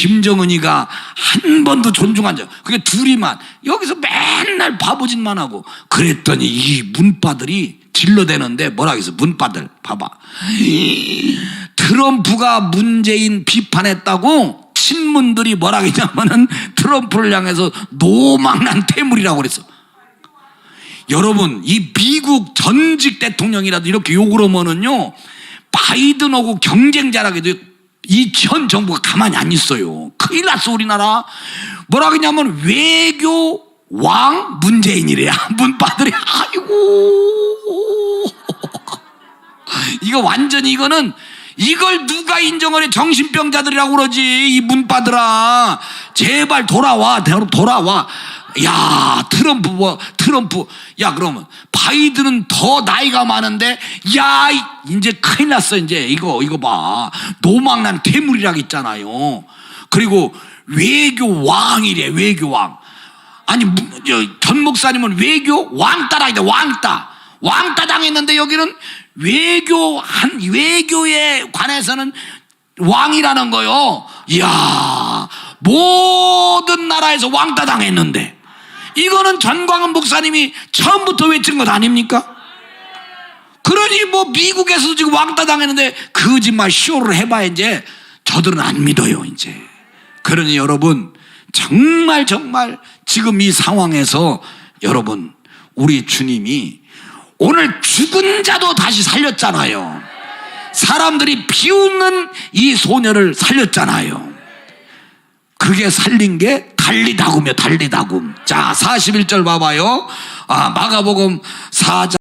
김정은이가 한 번도 존중한 적 그게 둘이만. 여기서 맨날 바보짓만 하고. 그랬더니 이 문바들이 질러대는데 뭐라 그랬어? 문바들 봐봐. 트럼프가 문재인 비판했다고 친문들이 뭐라 그랬냐면은 트럼프를 향해서 노망난 태물이라고 그랬어. 여러분 이 미국 전직 대통령이라도 이렇게 욕을 하면은요 바이든하고 경쟁자라게도 이 현 정부가 가만히 안 있어요. 큰일 났어 우리나라. 뭐라 그러냐면 외교 왕 문재인이래야. 문바들이 아이고. 이거 완전히 이거는 이걸 누가 인정을 해? 정신병자들이라고 그러지. 이 문바들아. 제발 돌아와. 대- 돌아와. 야 트럼프 뭐 트럼프. 야 그러면 바이든은 더 나이가 많은데 야 이- 이제 큰일 났어 이제. 이거 이거 봐. 노망난 퇴물이라고 있잖아요. 그리고 외교 왕이래 외교 왕. 아니 전 목사님은 외교 왕따라이다 왕따. 왕따 당했는데 여기는 외교 한 외교에 관해서는 왕이라는 거요. 이야 모든 나라에서 왕따 당했는데 이거는 전광훈 목사님이 처음부터 외친 것 아닙니까? 그러니 뭐 미국에서도 지금 왕따 당했는데 거짓말 쇼를 해봐야 이제 저들은 안 믿어요 이제. 그러니 여러분 정말 정말 지금 이 상황에서 여러분 우리 주님이 오늘 죽은 자도 다시 살렸잖아요. 사람들이 비웃는 이 소녀를 살렸잖아요. 그게 살린 게 달리다구며 달리다굼. 자, 41절 봐봐요. 아, 마가복음 4장